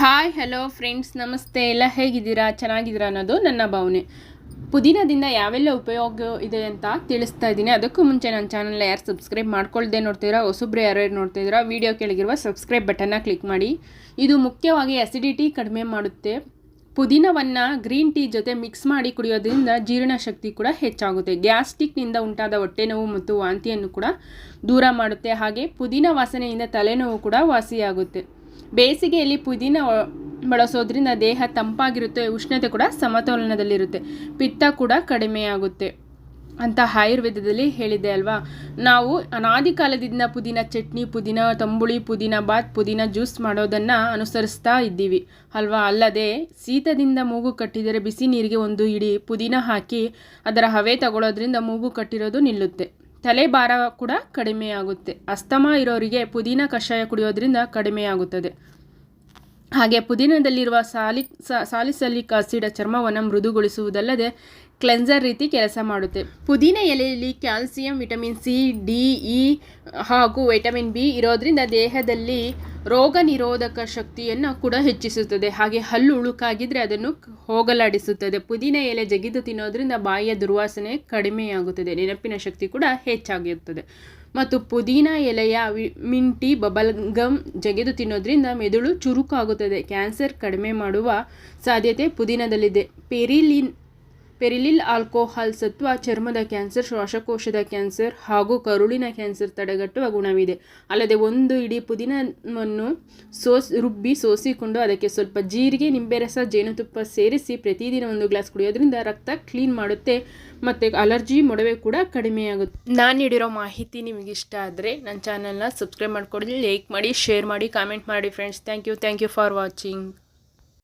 Hi hello friends ನಮಸ್ತೆ. ಎಲ್ಲ ಹೇಗಿದ್ದೀರಾ? ಚೆನ್ನಾಗಿದ್ದೀರಾ ಅನ್ನೋದು ನನ್ನ ಭಾವನೆ. ಪುದೀನದಿಂದ ಯಾವೆಲ್ಲ ಉಪಯೋಗ ಇದೆ ಅಂತ ತಿಳಿಸ್ತಾ ಇದ್ದೀನಿ. ಅದಕ್ಕೂ ಮುಂಚೆ ನನ್ನ ಚಾನಲ್ನ ಯಾರು ಸಬ್ಸ್ಕ್ರೈಬ್ ಮಾಡ್ಕೊಳ್ದೆ ನೋಡ್ತಿದ್ದೀರಾ? ಹೊಸಬ್ರು ಯಾರ್ಯಾರು ನೋಡ್ತಿದ್ದೀರಾ? ವೀಡಿಯೋ ಕೆಳಗಿರುವ ಸಬ್ಸ್ಕ್ರೈಬ್ ಬಟನ್ನ ಕ್ಲಿಕ್ ಮಾಡಿ. ಇದು ಮುಖ್ಯವಾಗಿ ಅಸಿಡಿಟಿ ಕಡಿಮೆ ಮಾಡುತ್ತೆ. ಪುದೀನವನ್ನು ಗ್ರೀನ್ ಟೀ ಜೊತೆ ಮಿಕ್ಸ್ ಮಾಡಿ ಕುಡಿಯೋದ್ರಿಂದ ಜೀರ್ಣಶಕ್ತಿ ಕೂಡ ಹೆಚ್ಚಾಗುತ್ತೆ. ಗ್ಯಾಸ್ಟಿಕ್ನಿಂದ ಉಂಟಾದ ಹೊಟ್ಟೆ ನೋವು ಮತ್ತು ವಾಂತಿಯನ್ನು ಕೂಡ ದೂರ ಮಾಡುತ್ತೆ. ಹಾಗೆ ಪುದೀನ ವಾಸನೆಯಿಂದ ತಲೆನೋವು ಕೂಡ ವಾಸಿಯಾಗುತ್ತೆ. ಬೇಸಿಗೆಯಲ್ಲಿ ಪುದೀನ ಬಳಸೋದ್ರಿಂದ ದೇಹ ತಂಪಾಗಿರುತ್ತೆ, ಉಷ್ಣತೆ ಕೂಡ ಸಮತೋಲನದಲ್ಲಿರುತ್ತೆ, ಪಿತ್ತ ಕೂಡ ಕಡಿಮೆಯಾಗುತ್ತೆ ಅಂತ ಆಯುರ್ವೇದದಲ್ಲಿ ಹೇಳಿದೆ ಅಲ್ವಾ? ನಾವು ಅನಾದಿ ಕಾಲದಿಂದ ಪುದೀನ ಚಟ್ನಿ, ಪುದೀನ ತಂಬುಳಿ, ಪುದೀನ ಬಾತ್, ಪುದೀನ ಜ್ಯೂಸ್ ಮಾಡೋದನ್ನು ಅನುಸರಿಸ್ತಾ ಇದ್ದೀವಿ. ಅಲ್ವಾ? ಅಲ್ಲದೆ ಶೀತದಿಂದ ಮೂಗು ಕಟ್ಟಿದರೆ ಬಿಸಿ ನೀರಿಗೆ ಒಂದು ಇಡಿ ಪುದೀನ ಹಾಕಿ ಅದರ ಹವೆ ತಗೊಳ್ಳೋದ್ರಿಂದ ಮೂಗು ಕಟ್ಟಿರೋದು ನಿಲ್ಲುತ್ತೆ. ತಲೆ ಭಾರ ಕೂಡ ಕಡಿಮೆಯಾಗುತ್ತೆ. ಅಸ್ತಮಾ ಇರೋರಿಗೆ ಪುದೀನ ಕಷಾಯ ಕುಡಿಯೋದ್ರಿಂದ ಕಡಿಮೆಯಾಗುತ್ತದೆ. ಹಾಗೆ ಪುದೀನದಲ್ಲಿರುವ ಸಾಲಿಕ್ ಸಾಲಿಸಲಿಕ್ ಆಸಿಡ್ ಚರ್ಮವನ್ನು ಮೃದುಗೊಳಿಸುವುದಲ್ಲದೆ ಕ್ಲೆನ್ಸರ್ ರೀತಿ ಕೆಲಸ ಮಾಡುತ್ತೆ. ಪುದೀನ ಎಲೆಯಲ್ಲಿ calcium, vitamin C, D, E ಹಾಗೂ ವಿಟಮಿನ್ ಬಿ ಇರೋದ್ರಿಂದ ದೇಹದಲ್ಲಿ ರೋಗ ನಿರೋಧಕ ಶಕ್ತಿಯನ್ನು ಕೂಡ ಹೆಚ್ಚಿಸುತ್ತದೆ. ಹಾಗೆ ಹಲ್ಲು ಉಳುಕಾಗಿದ್ರೆ ಅದನ್ನು ಹೋಗಲಾಡಿಸುತ್ತದೆ. ಪುದೀನ ಎಲೆ ಜಗಿದು ತಿನ್ನೋದ್ರಿಂದ ಬಾಯಿಯ ದುರ್ವಾಸನೆ ಕಡಿಮೆಯಾಗುತ್ತದೆ. ನೆನಪಿನ ಶಕ್ತಿ ಕೂಡ ಹೆಚ್ಚಾಗಿರುತ್ತದೆ. ಮತ್ತು ಪುದೀನ ಎಲೆಯ ಮಿಂಟಿ, ಬಬಲ್ಗಮ್ ಬಬಲ್ ಗಮ್ ಜಗೆದು ತಿನ್ನೋದ್ರಿಂದ ಮೆದುಳು ಚುರುಕಾಗುತ್ತದೆ. ಕ್ಯಾನ್ಸರ್ ಕಡಿಮೆ ಮಾಡುವ ಸಾಧ್ಯತೆ ಪುದೀನದಲ್ಲಿದೆ. ಪೆರಿಲಿನ್ ಪೆರಿಲಿಲ್ ಆಲ್ಕೋಹಾಲ್ ಸತ್ವ, ಚರ್ಮದ ಕ್ಯಾನ್ಸರ್, ಶ್ವಾಸಕೋಶದ ಕ್ಯಾನ್ಸರ್ ಹಾಗೂ ಕರುಳಿನ ಕ್ಯಾನ್ಸರ್ ತಡೆಗಟ್ಟುವ ಗುಣವಿದೆ. ಅಲ್ಲದೆ ಒಂದು ಇಡೀ ಪುದೀನವನ್ನು ಸೋಸ್, ರುಬ್ಬಿ ಸೋಸಿಕೊಂಡು ಅದಕ್ಕೆ ಸ್ವಲ್ಪ ಜೀರಿಗೆ ನಿಂಬೆ ರಸ ಜೇನುತುಪ್ಪ ಸೇರಿಸಿ ಪ್ರತಿದಿನ ಒಂದು ಗ್ಲಾಸ್ ಕುಡಿಯೋದ್ರಿಂದ ರಕ್ತ ಕ್ಲೀನ್ ಮಾಡುತ್ತೆ ಮತ್ತು ಅಲರ್ಜಿ ಮೊಡವೆ ಕೂಡ ಕಡಿಮೆಯಾಗುತ್ತೆ. ನಾನು ನೀಡಿರೋ ಮಾಹಿತಿ ನಿಮಗೆ ಇಷ್ಟ ಆದರೆ ನನ್ನ ಚಾನಲ್ನ ಸಬ್ಸ್ಕ್ರೈಬ್ ಮಾಡ್ಕೊಳ್ಳಿ ಲೈಕ್ ಮಾಡಿ, ಶೇರ್ ಮಾಡಿ, ಕಾಮೆಂಟ್ ಮಾಡಿ friends. Thank you thank you for watching.